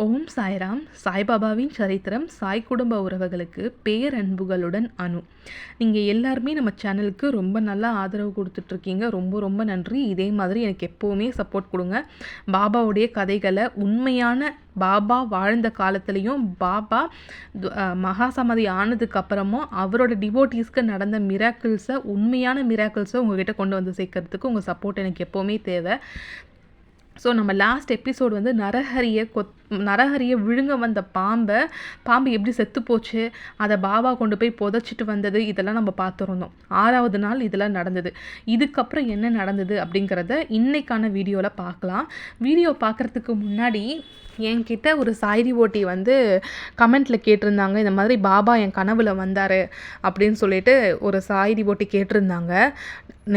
ஓம் சாய்ராம். சாய்பாபாவின் சரித்திரம் சாய் குடும்ப உறவுகளுக்கு பேரன்புகளுடன் அணு. நீங்கள் எல்லாருமே நம்ம சேனலுக்கு ரொம்ப நல்லா ஆதரவு கொடுத்துட்ருக்கீங்க. ரொம்ப ரொம்ப நன்றி. இதே மாதிரி எனக்கு எப்போவுமே சப்போர்ட் கொடுங்க. பாபாவுடைய கதைகளை உண்மையான பாபா வாழ்ந்த காலத்துலேயும் பாபா மகாசமதி ஆனதுக்கு அப்புறமும் அவரோட டிவோட்டீஸ்க்கு நடந்த மிராக்கிள்ஸை உண்மையான மிராக்கிள்ஸை உங்ககிட்ட கொண்டு வந்து சேர்க்கறதுக்கு உங்கள் சப்போர்ட் எனக்கு எப்போவுமே தேவை. ஸோ நம்ம லாஸ்ட் எபிசோட் வந்து நரஹரியை கொத் நரஹரியை விழுங்க வந்த பாம்பை பாம்பு எப்படி செத்து போச்சு அதை பாபா கொண்டு போய் புதைச்சிட்டு வந்தது இதெல்லாம் நம்ம பார்த்துருந்தோம். ஆறாவது நாள் இதெல்லாம் நடந்தது. இதுக்கப்புறம் என்ன நடந்தது அப்படிங்கிறத இன்னைக்கான வீடியோவில் பார்க்கலாம். வீடியோ பார்க்குறதுக்கு முன்னாடி என்கிட்ட ஒரு சாயிரி ஓட்டி வந்து கமெண்ட்டில் கேட்டிருந்தாங்க. இந்த மாதிரி பாபா என் கனவில் வந்தார் அப்படின்னு சொல்லிட்டு ஒரு சாயிரி ஓட்டி கேட்டிருந்தாங்க.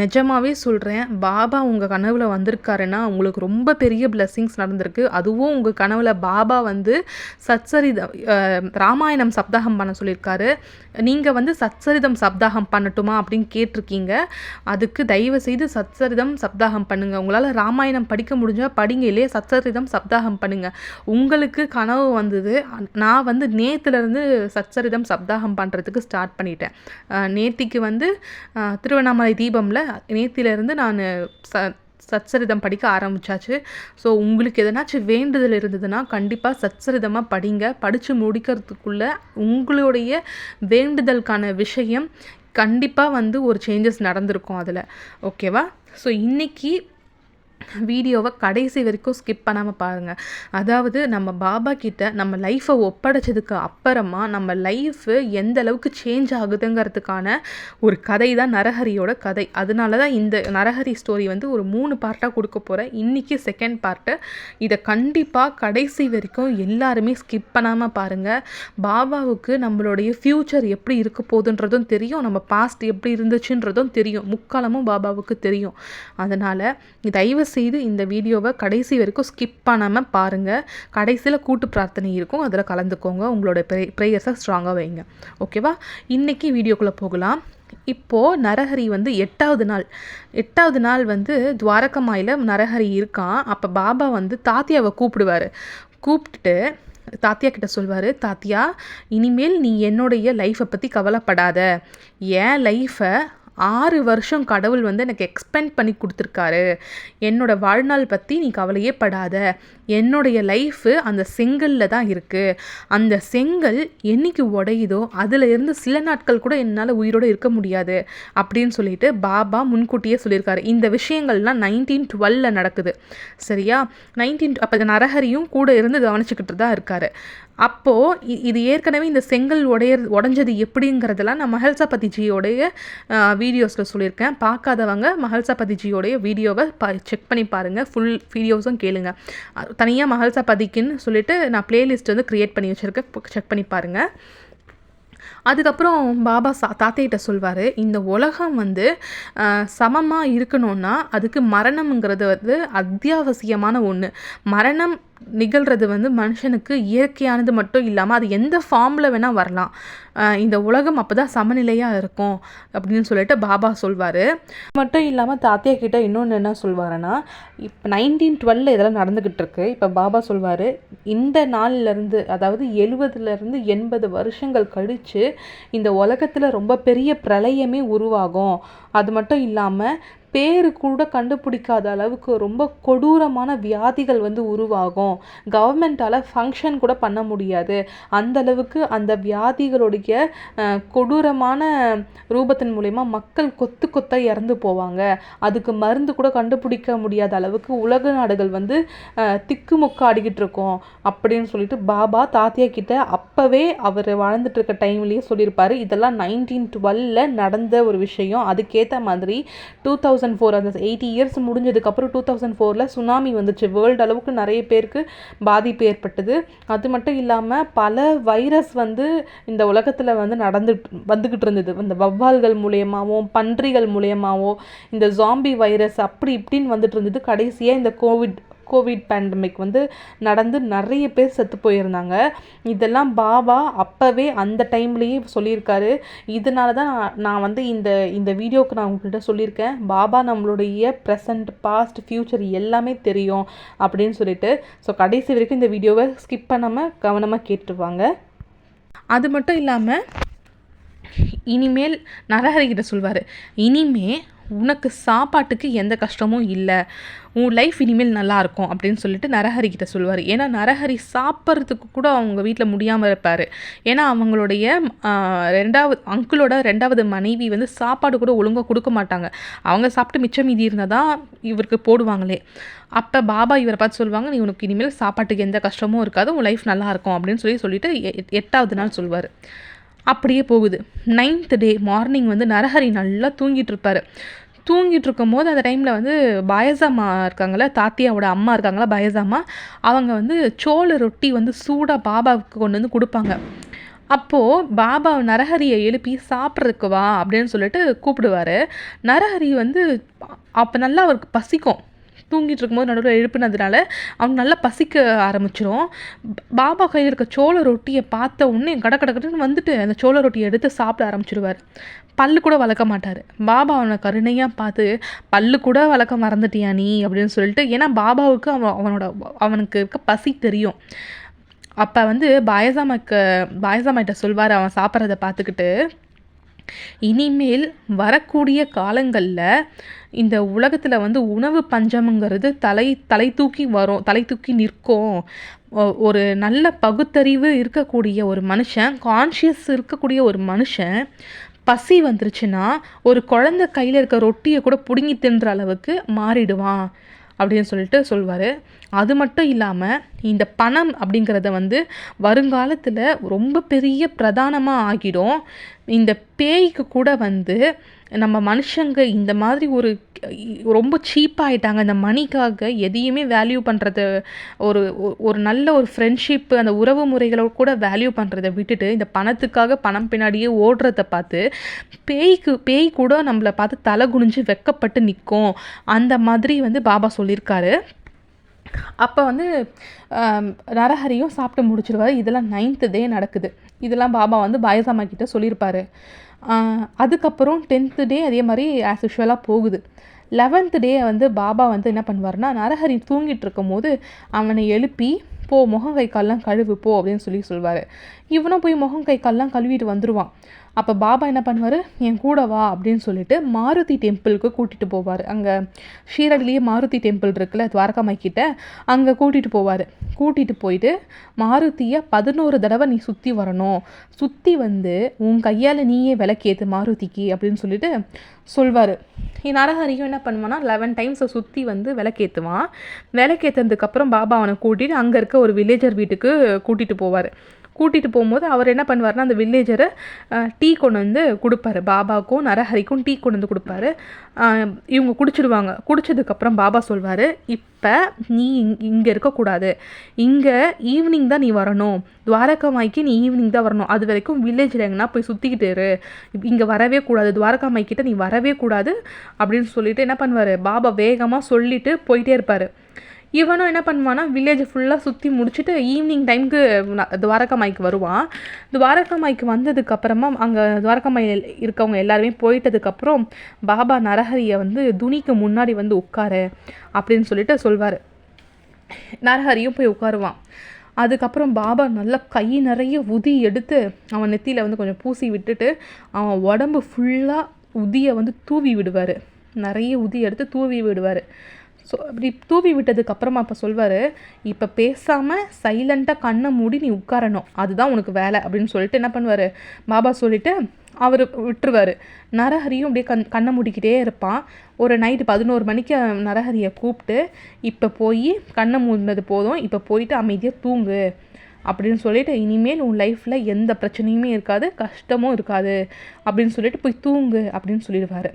நிஜமாகவே சொல்கிறேன் பாபா உங்கள் கனவில் வந்திருக்காருன்னா உங்களுக்கு ரொம்ப பெரிய பிளெஸ்ஸிங்ஸ் நடந்திருக்கு. அதுவும் உங்கள் கனவில் பாபா வந்து சத்சரிதம் ராமாயணம் சப்தாகம் பண்ண சொல்லியிருக்காரு. நீங்கள் வந்து சத்சரிதம் சப்தாகம் பண்ணட்டுமா அப்படின்னு கேட்டிருக்கீங்க. அதுக்கு தயவு செய்து சத்சரிதம் சப்தாகம் பண்ணுங்கள் உங்களால் ராமாயணம் படிக்க முடிஞ்சால் படிங்க இல்லையே? சத்சரிதம் சப்தாகம் பண்ணுங்கள் உங்களுக்கு கனவு வந்தது. நான் வந்து நேத்துலேருந்து சச்சரிதம் சப்தாகம் பண்ணுறதுக்கு ஸ்டார்ட் பண்ணிட்டேன். நேத்திக்கு வந்து திருவண்ணாமலை தீபமில் நேத்திலேருந்து நான் ச சச்சரிதம் படிக்க ஆரம்பித்தாச்சு ஸோ உங்களுக்கு எதனாச்சும் வேண்டுதல் இருந்ததுன்னா கண்டிப்பாக சச்சரிதமாக படிங்க. படித்து முடிக்கிறதுக்குள்ளே உங்களுடைய வேண்டுதலுக்கான விஷயம் கண்டிப்பாக வந்து ஒரு சேஞ்சஸ் நடந்திருக்கும் அதில். ஓகேவா ஸோ இன்றைக்கி வீடியோவை கடைசி வரைக்கும் ஸ்கிப் பண்ணாமல் பாருங்கள் அதாவது நம்ம பாபா கிட்ட நம்ம லைஃப்பை ஒப்படைச்சதுக்கு அப்புறமா நம்ம லைஃபு எந்த அளவுக்கு சேஞ்ச் ஆகுதுங்கிறதுக்கான ஒரு கதை தான் நரஹரியோட கதை. அதனால தான் இந்த நரஹரி ஸ்டோரி வந்து ஒரு மூணு பார்ட்டாக கொடுக்க போகிறேன் இன்றைக்கி செகண்ட் பார்ட்டு இதை கண்டிப்பாக கடைசி வரைக்கும் எல்லாருமே ஸ்கிப் பண்ணாமல் பாருங்கள் பாபாவுக்கு நம்மளுடைய ஃப்யூச்சர் எப்படி இருக்க போகுதுன்றதும் தெரியும். நம்ம பாஸ்ட் எப்படி இருந்துச்சுன்றதும் தெரியும். முக்காலமும் பாபாவுக்கு தெரியும். அதனால் தயவு செய்து இந்த வீடியோவை கடைசி வரைக்கும் ஸ்கிப் பண்ணாமல் பாருங்கள் கடைசியில் கூட்டு பிரார்த்தனை இருக்கும். அதில் கலந்துக்கோங்க. உங்களோட ப்ரே ப்ரேயர்ஸை ஸ்ட்ராங்காக வைங்க. ஓகேவா இன்றைக்கி வீடியோக்குள்ளே போகலாம். இப்போது நரஹரி வந்து எட்டாவது நாள். எட்டாவது நாள் வந்து துவாரகமாயில் நரஹரி இருக்கான். அப்போ பாபா வந்து தாத்தியாவை கூப்பிடுவார். கூப்பிட்டுட்டு தாத்தியா கிட்ட சொல்வார் தாத்தியா இனிமேல் நீ என்னுடைய லைஃப்பை பற்றி கவலைப்படாத. என் லைஃப்பை ஆறு வருஷம் கடவுள் வந்து எனக்கு எக்ஸ்பெண்ட் பண்ணி கொடுத்துருக்காரு. என்னோடய வாழ்நாள் பற்றி நீ கவலையே படாத. என்னுடைய லைஃபு அந்த செங்கலில் தான் இருக்குது அந்த செங்கல் என்னைக்கு உடையுதோ அதில் இருந்து சில நாட்கள் கூட என்னால் உயிரோடு இருக்க முடியாது அப்படின்னு சொல்லிட்டு பாபா முன்கூட்டியே சொல்லியிருக்காரு. இந்த விஷயங்கள்லாம் நைன்டீன் டுவெல்ல நடக்குது. சரியா? நைன்டீன் அப்போ நரஹரியும் கூட இருந்து கவனிச்சுக்கிட்டு தான் இருக்காரு. அப்போது இது ஏற்கனவே இந்த செங்கல் உடைய உடஞ்சது எப்படிங்கிறதெல்லாம் நான் மஹல்சா பதிஜியோடைய வீடியோஸில் சொல்லியிருக்கேன். பார்க்காதவங்க மஹல்சா பதிஜியோடைய வீடியோவை பா செக் பண்ணி பாருங்கள் ஃபுல் வீடியோஸும் கேளுங்க. தனியாக மஹல்சா பதிக்குன்னு சொல்லிட்டு நான் ப்ளேலிஸ்ட் வந்து க்ரியேட் பண்ணி வச்சுருக்கேன். செக் பண்ணி பாருங்கள் அதுக்கப்புறம் பாபா சா தாத்தைகிட்ட சொல்வார் இந்த உலகம் வந்து சமமாக இருக்கணும்னா அதுக்கு மரணம்ங்கிறது வந்து அத்தியாவசியமான ஒன்று மரணம் நிகழ்கிறது வந்து மனுஷனுக்கு இயற்கையானது மட்டும் இல்லாமல் அது எந்த ஃபார்மில் வேணால் வரலாம். இந்த உலகம் அப்போ தான் சமநிலையாக இருக்கும் அப்படின்னு சொல்லிட்டு பாபா சொல்வார். மட்டும் இல்லாமல் தாத்தியா கிட்டே இன்னொன்று என்ன சொல்வாருன்னா இப்போ நைன்டீன் டுவெல்ல இதெல்லாம் நடந்துக்கிட்டு இருக்கு இப்போ பாபா சொல்வார் இந்த நாள்லேருந்து அதாவது எழுபதுலேருந்து எண்பது வருஷங்கள் கழித்து இந்த உலகத்தில் ரொம்ப பெரிய பிரளயமே உருவாகும். அது மட்டும் இல்லாமல் பேர் கூட கண்டுபிடிக்காத அளவுக்கு ரொம்ப கொடூரமான வியாதிகள் வந்து உருவாகும். கவர்மெண்ட்டால் ஃபங்க்ஷன் கூட பண்ண முடியாது. அந்த அளவுக்கு அந்த வியாதிகளுடைய கொடூரமான ரூபத்தின் மூலயமா மக்கள் கொத்து கொத்தாக இறந்து போவாங்க. அதுக்கு மருந்து கூட கண்டுபிடிக்க முடியாத அளவுக்கு உலக நாடுகள் வந்து திக்குமுக்காடிக்கிட்டு இருக்கோம். அப்படின்னு சொல்லிட்டு பாபா தாத்தியா கிட்ட அப்போவே அவர் வாழ்ந்துட்டு இருக்க டைம்லேயே சொல்லியிருப்பார். இதெல்லாம் நைன்டீன் டுவெல்ல நடந்த ஒரு விஷயம். அதுக்கேற்ற மாதிரி டூ தௌசண்ட் தௌசண்ட் ஃபோர் அந்த எயிட்டி இயர்ஸ் முடிஞ்சதுக்கப்புறம் டூ தௌசண்ட் ஃபோரில் சுனாமி வந்துச்சு. வேர்ல்டு அளவுக்கு நிறைய பேருக்கு பாதிப்பு ஏற்பட்டது. அது மட்டும் இல்லாமல் பல வைரஸ் வந்து இந்த உலகத்தில் வந்து நடந்து வந்துக்கிட்டு இருந்தது. இந்த வவ்வால்கள் மூலியமாகவும் பன்றிகள் மூலியமாகவும் இந்த ஜாம்பி வைரஸ் அப்படி இப்படின்னு வந்துட்டு இருந்தது. கடைசியாக இந்த கோவிட் கோவிட் பேண்டமிக் வந்து நடந்து நிறைய பேர் செத்து போயிருந்தாங்க. இதெல்லாம் பாபா அப்போவே அந்த டைம்லேயே சொல்லியிருக்காரு. இதனால தான் நான் வந்து இந்த இந்த வீடியோவுக்கு நான் உங்கள்கிட்ட சொல்லியிருக்கேன். பாபா நம்மளுடைய ப்ரெசண்ட் பாஸ்ட் ஃப்யூச்சர் எல்லாமே தெரியும் அப்படின்னு சொல்லிட்டு. ஸோ கடைசி வரைக்கும் இந்த வீடியோவை ஸ்கிப் பண்ணாமல் கவனமாக கேட்டுருவாங்க. அது மட்டும் இல்லாமல் இனிமேல் நரஹரிகிட்ட சொல்வார். இனிமே உனக்கு சாப்பாட்டுக்கு எந்த கஷ்டமும் இல்லை. உன் லைஃப் இனிமேல் நல்லாயிருக்கும் அப்படின்னு சொல்லிட்டு நரஹரி கிட்ட சொல்லுவார். ஏன்னா நரஹரி சாப்பிட்றதுக்கு கூட அவங்க வீட்டில் முடியாமல் இருப்பார். ஏன்னா அவங்களுடைய ரெண்டாவது அங்கிளோட ரெண்டாவது மனைவி வந்து சாப்பாடு கூட ஒழுங்காக கொடுக்க மாட்டாங்க. அவங்க சாப்பிட்டு மிச்சம் மீதி இருந்தால் தான் இவருக்கு போடுவாங்களே. அப்போ பாபா இவரை பார்த்து சொல்லுவாங்க நீ உனக்கு இனிமேல் சாப்பாட்டுக்கு எந்த கஷ்டமும் இருக்காது. உன் லைஃப் நல்லாயிருக்கும் அப்படின்னு சொல்லி சொல்லிட்டு எட்டாவது நாள் சொல்லுவார். அப்படியே போகுது. நைன்த் டே மார்னிங் வந்து நரஹரி நல்லா தூங்கிட்டு இருப்பார். தூங்கிட்டு இருக்கும்போது அந்த டைமில் வந்து பயசாமா இருக்காங்களே தாத்தியாவோட அம்மா இருக்காங்களா பயசாமா அவங்க வந்து சோள ரொட்டி வந்து சூடாக பாபாவுக்கு கொண்டு வந்து கொடுப்பாங்க. அப்போது பாபா நரஹரியை எழுப்பி சாப்பிட்றதுக்கு வா அப்படின்னு சொல்லிட்டு கூப்பிடுவார். நரஹரி வந்து அப்போ நல்லா அவருக்கு பசிக்கும். தூங்கிட்டு இருக்கும்போது நடுவில் எழுப்பினதுனால அவங்க நல்லா பசிக்க ஆரம்பிச்சிடும் பாபா கையில் இருக்க சோள ரொட்டியை பார்த்த உடனே கட கடக்கடன்னு வந்துட்டு அந்த சோள ரொட்டியை எடுத்து சாப்பிட ஆரம்பிச்சிடுவார் பல்லு கூட வளர்க்க மாட்டார். பாபா அவனை கருணையாக பார்த்து பல்லு கூட வளர்க்க மறந்துட்டியா நீ? அப்படின்னு சொல்லிட்டு ஏன்னா பாபாவுக்கு அவன் அவனோட அவனுக்கு இருக்க பசி தெரியும். அப்போ வந்து பாயசாமாக்கு பாயசாமாட்ட சொல்வார் அவன் சாப்பிட்றத பார்த்துக்கிட்டு. இனிமேல் வரக்கூடிய காலங்களில் இந்த உலகத்தில் வந்து உணவு பஞ்சமுங்கிறது தலை தலை தூக்கி வரும் தலை தூக்கி நிற்கும். ஒரு நல்ல பகுத்தறிவு இருக்கக்கூடிய ஒரு மனுஷன் கான்ஷியஸ் இருக்கக்கூடிய ஒரு மனுஷன் பசி வந்துருச்சுன்னா ஒரு குழந்த கையில் இருக்க ரொட்டியை கூட பிடுங்கி தின்ற அளவுக்கு மாறிடுவான் அப்படின்னு சொல்லிட்டு சொல்வார். அது மட்டும் இல்லாமல் இந்த பணம் அப்படிங்கிறத வந்து வருங்காலத்தில் ரொம்ப பெரிய பிரதானமாக ஆகிடும். இந்த பேய்க்கு கூட வந்து நம்ம மனுஷங்க இந்த மாதிரி ஒரு ரொம்ப சீப்பாகிட்டாங்க இந்த மணிக்காக எதையுமே வேல்யூ பண்ணுறத ஒரு ஒரு நல்ல ஒரு ஃப்ரெண்ட்ஷிப்பு அந்த உறவு முறைகளை கூட வேல்யூ பண்ணுறத விட்டுட்டு இந்த பணத்துக்காக பணம் பின்னாடியே ஓடுறத பார்த்து பேய்க்கு பேய் கூட நம்மளை பார்த்து தலை குனிஞ்சு வெக்கப்பட்டு நிற்கும். அந்த மாதிரி வந்து பாபா சொல்லியிருக்காரு. அப்போ வந்து நரஹரியும் சாப்பிட்டு முடிச்சிருவார். இதெல்லாம் நைன்த்து டே நடக்குது. இதெல்லாம் பாபா வந்து பாயசாமா கிட்ட சொல்லியிருப்பாரு. அதுக்கப்புறம் டென்த்து டே அதே மாதிரி ஆஸ் யூஷுவலாக போகுது. லெவன்த்து டே வந்து பாபா வந்து என்ன பண்ணுவார்னா நரஹரி தூங்கிட்டு இருக்கும் போது அவனை எழுப்பி போ முகம் கை கால்லாம் கழுவு போ அப்படின்னு சொல்லி சொல்வார். இவனும் போய் முகம் கை கால்லாம் கழுவிட்டு வந்துடுவான் அப்போ பாபா என்ன பண்ணுவார்? என் கூட வா அப்படின்னு சொல்லிட்டு மாருதி டெம்பிளுக்கு கூட்டிகிட்டு போவார். அங்கே ஷீரடிலேயே மாருதி டெம்பிள் இருக்குல்ல துவாரகாமாய் கிட்ட அங்கே கூட்டிகிட்டு போவார். கூட்டிகிட்டு போயிட்டு மாருதியை பதினோரு தடவை நீ சுற்றி வரணும். சுற்றி வந்து உன் கையால் நீயே விளக்கேற்று மாருதிக்கு அப்படின்னு சொல்லிட்டு சொல்வார். நரஹரியும் என்ன பண்ணுவான்னா லெவன் டைம்ஸை சுற்றி வந்து விளக்கேற்றுவான் விளக்கேற்றதுக்கப்புறம் பாபா அவனை கூட்டிகிட்டு அங்கே இருக்க ஒரு வில்லேஜர் வீட்டுக்கு கூட்டிகிட்டு போவார். கூட்டிகிட்டு போகும்போது அவர் என்ன பண்ணுவார்னா அந்த வில்லேஜரை டீ கொண்டு வந்து கொடுப்பாரு. பாபாவுக்கும் நரஹரிக்கும் டீ கொண்டு வந்து கொடுப்பாரு. இவங்க குடிச்சிடுவாங்க. குடிச்சதுக்கப்புறம் பாபா சொல்வார் இப்போ நீ இங்கே இருக்கக்கூடாது. இங்கே ஈவினிங் தான் நீ வரணும். துவாரகாமாய்க்கு நீ ஈவினிங் தான் வரணும். அது வரைக்கும் வில்லேஜில் எங்கன்னா போய் சுற்றிக்கிட்டு இரு. இங்கே வரவே கூடாது. துவாரகாமாய்க்கிட்ட நீ வரவே கூடாது. அப்படின்னு சொல்லிட்டு என்ன பண்ணுவார்? பாபா வேகமாக சொல்லிவிட்டு போயிட்டே இருப்பார். இவனும் என்ன பண்ணுவான்னா வில்லேஜ் ஃபுல்லாக சுற்றி முடிச்சுட்டு ஈவினிங் டைமுக்கு துவாரகாமாய்க்கு வருவான். துவாரகாமாய்க்கு வந்ததுக்கப்புறமா அங்கே துவாரகாமாய் இருக்கவங்க எல்லாருமே போயிட்டதுக்கப்புறம் பாபா நரஹரியை வந்து துணிக்கு முன்னாடி வந்து உட்காரு அப்படின்னு சொல்லிட்டு சொல்வார். நரஹரியும் போய் உட்காருவான். அதுக்கப்புறம் பாபா நல்லா கை நிறைய உதி எடுத்து அவன் நெத்தியில் வந்து கொஞ்சம் பூசி விட்டுட்டு அவன் உடம்பு ஃபுல்லாக உதியை வந்து தூவி விடுவார். நிறைய உதி எடுத்து தூவி விடுவார். ஸோ அப்படி தூவி விட்டதுக்கப்புறமா அப்போ சொல்வார் இப்போ பேசாமல் சைலண்ட்டாக கண்ணை மூடி நீ உட்காரணும். அதுதான் உனக்கு வேலை. அப்படின்னு சொல்லிட்டு என்ன பண்ணுவார்? பாபா சொல்லிவிட்டு அவர் விட்டுருவார். நரஹரியும் அப்படியே கண் கண்ணை மூடிக்கிட்டே இருப்பான். ஒரு நைட்டு பதினோரு மணிக்கு நரஹரியை கூப்பிட்டு இப்போ போய் கண்ணை மூடினது போதும். இப்போ போயிட்டு அமைதியாக தூங்கு. அப்படின்னு சொல்லிட்டு இனிமேல் உன் லைஃப்பில் எந்த பிரச்சனையுமே இருக்காது. கஷ்டமும் இருக்காது. அப்படின்னு சொல்லிட்டு போய் தூங்கு அப்படின்னு சொல்லிடுவார்.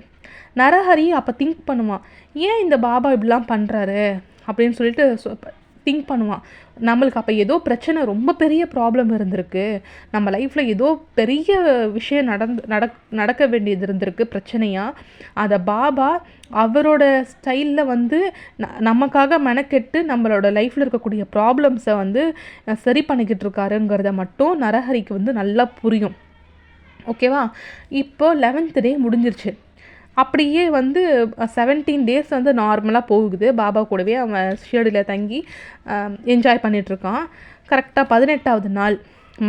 நரஹரி அப்போ திங்க் பண்ணுவான். ஏன் இந்த பாபா இப்படிலாம் பண்ணுறாரு அப்படின்னு சொல்லிட்டு திங்க் பண்ணுவான். நம்மளுக்கு அப்போ ஏதோ பிரச்சனை ரொம்ப பெரிய ப்ராப்ளம் இருந்திருக்கு. நம்ம லைஃப்பில் ஏதோ பெரிய விஷயம் நடந்து நடக் நடக்க வேண்டியது இருந்திருக்கு பிரச்சனையாக அதை பாபா அவரோட ஸ்டைலில் வந்து ந நமக்காக மெனக்கெட்டு நம்மளோட லைஃப்பில் இருக்கக்கூடிய ப்ராப்ளம்ஸை வந்து சரி பண்ணிக்கிட்டு இருக்காருங்கிறத மட்டும் நரஹரிக்கு வந்து நல்லா புரியும். ஓகேவா இப்போ லெவன்த் டே முடிஞ்சிருச்சு. அப்படியே வந்து செவன்டீன் டேஸ் வந்து நார்மலாக போகுது. பாபா கூடவே அவன் ஷேடில் தங்கி என்ஜாய் பண்ணிகிட்ருக்கான் கரெக்டாக பதினெட்டாவது நாள்.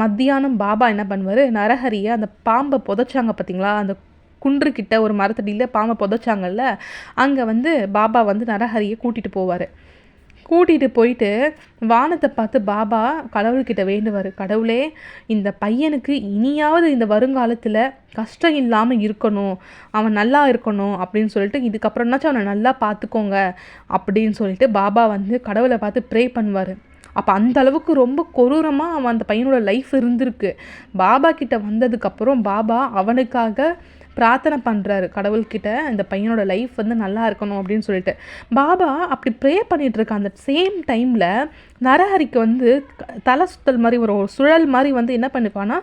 மத்தியானம் பாபா என்ன பண்ணுவார்? நரஹரியை அந்த பாம்பை புதைச்சாங்க பார்த்தீங்களா அந்த குன்றுக்கிட்ட ஒரு மரத்தடியில் பாம்பை புதைச்சாங்கல்ல அங்கே வந்து பாபா வந்து நரஹரியை கூட்டிகிட்டு போவார். கூட்டிகிட்டு போயிட்டு வானத்தை பார்த்து பாபா கடவுள்கிட்ட வேண்டுவார். கடவுளே இந்த பையனுக்கு இனியாவது இந்த வருங்காலத்தில் கஷ்டம் இல்லாமல் இருக்கணும். அவன் நல்லா இருக்கணும் அப்படின்னு சொல்லிட்டு இதுக்கப்புறம்னாச்சும் அவனை நல்லா பார்த்துக்கோங்க அப்படின்னு சொல்லிட்டு பாபா வந்து கடவுளை பார்த்து ப்ரே பண்ணுவார். அப்போ அந்த அளவுக்கு ரொம்ப கொரூரமாக அவன் அந்த பையனோட லைஃப் இருந்திருக்கு. பாபா கிட்ட வந்ததுக்கப்புறம் பாபா அவனுக்காக பிரார்த்தனை பண்ணுறாரு கடவுள்கிட்ட இந்த பையனோட லைஃப் வந்து நல்லா இருக்கணும் அப்படின்னு சொல்லிட்டு. பாபா அப்படி ப்ரே பண்ணிகிட்ருக்க அந்த சேம் டைமில் நரஹரிக்கு வந்து தலை சுத்தல் மாதிரி ஒரு சுழல் மாதிரி வந்து என்ன பண்ணிப்பான்னா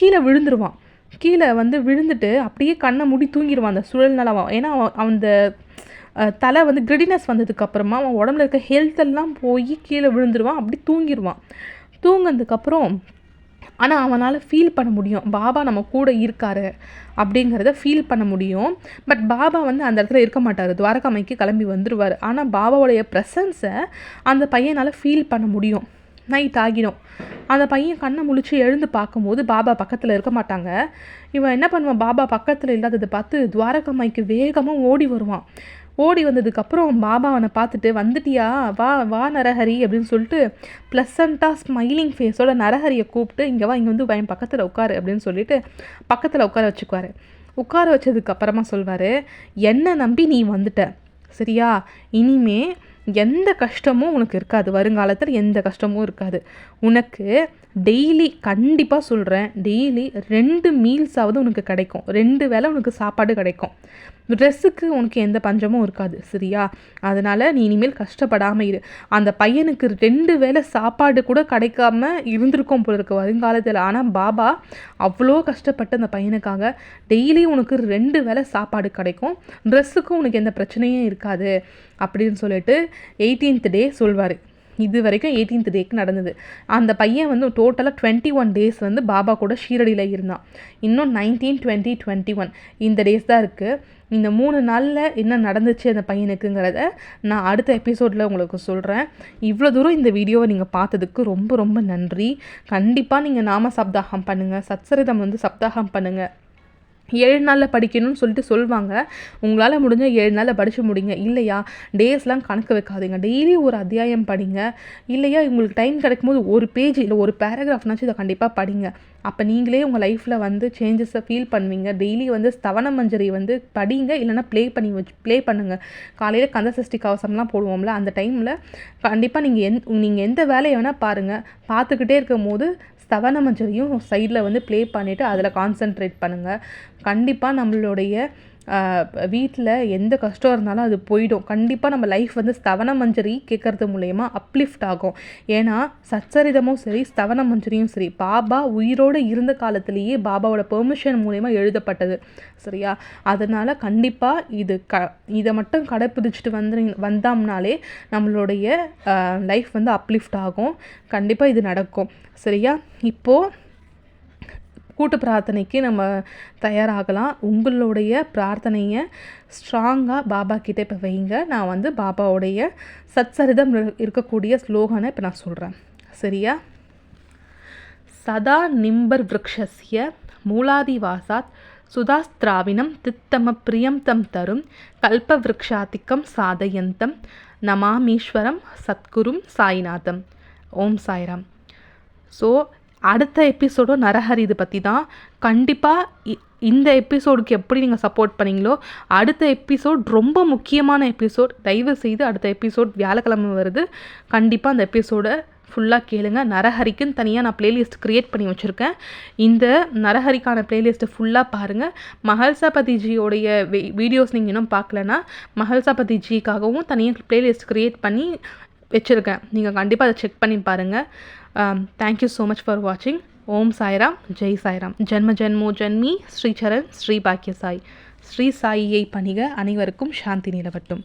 கீழே விழுந்துருவான். கீழே வந்து விழுந்துட்டு அப்படியே கண்ணை மூடி தூங்கிடுவான் அந்த சுழல் நலவான் ஏன்னா அந்த தலை வந்து கிரிடினஸ் வந்ததுக்கப்புறமா அவன் உடம்புல இருக்க ஹெல்த்தெல்லாம் போய் கீழே விழுந்துருவான் அப்படி தூங்கிடுவான் தூங்கினதுக்கப்புறம் ஆனால் அவனால் ஃபீல் பண்ண முடியும். பாபா நம்ம கூட இருக்காரு அப்படிங்கிறத ஃபீல் பண்ண முடியும். பட் பாபா வந்து அந்த இடத்துல இருக்க மாட்டார். துவாரகாமைக்கு கிளம்பி வந்துடுவார் ஆனால் பாபாவுடைய ப்ரெசன்ஸை அந்த பையனால் ஃபீல் பண்ண முடியும். நைட் ஆகிடும். அந்த பையன் கண்ணை முழிச்சு எழுந்து பார்க்கும்போது பாபா பக்கத்தில் இருக்க மாட்டாங்க. இவன் என்ன பண்ணுவான்? பாபா பக்கத்தில் இல்லாததை பார்த்து துவாரகம்மைக்கு வேகமாக ஓடி வருவான். ஓடி வந்ததுக்கப்புறம் பாபா அவனை பார்த்துட்டு வந்துட்டியா? வா வா நரஹரி அப்படின்னு சொல்லிட்டு ப்ளசண்ட்டாக ஸ்மைலிங் ஃபேஸோட நரஹரியை கூப்பிட்டு இங்கே வா இங்கே வந்து என் பக்கத்தில் உட்காரு அப்படின்னு சொல்லிட்டு பக்கத்தில் உட்கார வச்சுக்குவார். உட்கார வச்சதுக்கப்புறமா சொல்வார் என்னை நம்பி நீ வந்துட்ட? சரியா? இனிமே எந்த கஷ்டமும் உனக்கு இருக்காது. வருங்காலத்தில் எந்த கஷ்டமும் இருக்காது. உனக்கு டெய்லி கண்டிப்பாக சொல்கிறேன் டெய்லி ரெண்டு மீல்ஸாவது உனக்கு கிடைக்கும். ரெண்டு வேளை உனக்கு சாப்பாடு கிடைக்கும். ட்ரெஸ்ஸுக்கு உனக்கு எந்த பஞ்சமும் இருக்காது சரியா? அதனால் நீ இனிமேல் கஷ்டப்படாமல் இரு. அந்த பையனுக்கு ரெண்டு வேளை சாப்பாடு கூட கிடைக்காம இருந்திருக்கும் போல இருக்கு வருங்காலத்தில். ஆனால் பாபா அவ்வளோ கஷ்டப்பட்டு அந்த பையனுக்காக டெய்லி உனக்கு ரெண்டு வேளை சாப்பாடு கிடைக்கும். ட்ரெஸ்ஸுக்கும் உனக்கு எந்த பிரச்சனையும் இருக்காது. அப்படின்னு சொல்லிட்டு எயிட்டீன்த் டே சொல்வார். இது வரைக்கும் எயிட்டீன்த் டேக்கு நடந்தது. அந்த பையன் வந்து டோட்டலாக டுவெண்ட்டி ஒன் டேஸ் வந்து பாபா கூட ஷீரடியில் இருந்தான். இன்னும் நைன்டீன் டுவெண்ட்டி டுவெண்ட்டி ஒன் இந்த டேஸ் தான் இருக்குது இந்த மூணு நாளில் என்ன நடந்துச்சு அந்த பையனுக்குங்கிறத நான் அடுத்த எபிசோடில் உங்களுக்கு சொல்கிறேன் இவ்வளோ தூரம் இந்த வீடியோவை நீங்கள் பார்த்ததுக்கு ரொம்ப ரொம்ப நன்றி. கண்டிப்பாக நீங்கள் நாம சப்தாகம் பண்ணுங்கள் சத்சரிதம் வந்து சப்தாகம் பண்ணுங்கள் ஏழு நாளில் படிக்கணும்னு சொல்லிட்டு சொல்லுவாங்க உங்களால் முடிஞ்சால் ஏழு நாளில் படித்து முடிங்க. இல்லையா? டேஸ்லாம் கணக்கு வைக்காதீங்க. டெய்லி ஒரு அத்தியாயம் படிங்க. இல்லையா? உங்களுக்கு டைம் கிடைக்கும்போது ஒரு பேஜ் இல்லை ஒரு பேராகிராஃப்னாச்சும் இதை கண்டிப்பாக படிங்க. அப்போ நீங்களே உங்கள் லைஃப்பில் வந்து சேஞ்சஸை ஃபீல் பண்ணுவீங்க. டெய்லி வந்து ஸ்தவன மஞ்சரி வந்து படிங்க. இல்லைனா ப்ளே பண்ணி வச்சு ப்ளே பண்ணுங்கள் காலையில் கந்த சஷ்டி கவசம்லாம் போடுவோம்ல அந்த டைமில் கண்டிப்பாக நீங்கள் எந் நீங்கள் எந்த வேலையை வேணால் பாருங்கள் பார்த்துக்கிட்டே இருக்கும் போது ஸ்தவன மஞ்சரியும் சைடில் வந்து ப்ளே பண்ணிவிட்டு அதில் கான்சென்ட்ரேட் பண்ணுங்கள் கண்டிப்பாக நம்மளுடைய வீட்டில் எந்த கஷ்டம் இருந்தாலும் அது போயிடும். கண்டிப்பாக நம்ம லைஃப் வந்து ஸ்தவன மஞ்சரி கேட்குறது மூலயமா அப்லிஃப்ட் ஆகும். ஏன்னா சச்சரிதமும் சரி ஸ்தவன மஞ்சரியும் சரி பாபா உயிரோடு இருந்த காலத்திலேயே பாபாவோட பெர்மிஷன் மூலயமா எழுதப்பட்டது. சரியா? அதனால் கண்டிப்பாக இது க இதை மட்டும் கடைப்பிடிச்சிட்டு வந்து வந்தோம்னாலே நம்மளுடைய லைஃப் வந்து அப்லிஃப்ட் ஆகும். கண்டிப்பாக இது நடக்கும். சரியா? இப்போது கூட்டு பிரார்த்தனைக்கு நம்ம தயாராகலாம். உங்களுடைய பிரார்த்தனையை ஸ்ட்ராங்காக பாபா கிட்டே இப்போ வைங்க. நான் வந்து பாபாவுடைய சத்சரிதம் இருக்கக்கூடிய ஸ்லோகனை இப்போ நான் சொல்கிறேன் சரியா? சதா நிம்பர் விரக்ஷஸ்ய மூலாதிவாசாத் சுதாஸ்திராவினம் தித்தம பிரியம் தம் தரும் கல்பவிருக்ஷாதிக்கம் சாதயந்தம் நமாமீஸ்வரம் சத்குரும் சாய்நாதம். ஓம் சாய்ராம். ஸோ அடுத்த எபிசோடும் நரஹரி இது பற்றி தான் கண்டிப்பாக இந்த எபிசோடுக்கு எப்படி நீங்கள் சப்போர்ட் பண்ணீங்களோ அடுத்த எபிசோட் ரொம்ப முக்கியமான எபிசோட் தயவு செய்து அடுத்த எபிசோட் வியாழக்கிழமை வருது. கண்டிப்பாக அந்த எபிசோடை ஃபுல்லாக கேளுங்க. நரஹரிக்குன்னு தனியாக நான் பிளேலிஸ்ட் க்ரியேட் பண்ணி வச்சுருக்கேன். இந்த நரஹரிக்கான ப்ளேலிஸ்ட்டை ஃபுல்லாக பாருங்கள் மஹல்சாபதிஜியோடைய வீடியோஸ் நீங்கள் இன்னும் பார்க்கலன்னா மஹல்சாபதிஜிக்காகவும் தனியாக பிளேலிஸ்ட் க்ரியேட் பண்ணி வச்சுருக்கேன். நீங்கள் கண்டிப்பாக அதை செக் பண்ணி பாருங்கள் தேங்க்யூ ஸோ மச் ஃபார் வாட்சிங் ஓம் சாய்ராம் ஜெய் சாய்ராம் ஜென்ம ஜென்மோ ஜென்மி ஸ்ரீசரண் ஸ்ரீ பாக்கிய சாய் ஸ்ரீ சாயியை பணிக அனைவருக்கும் சாந்தி நிலவட்டும்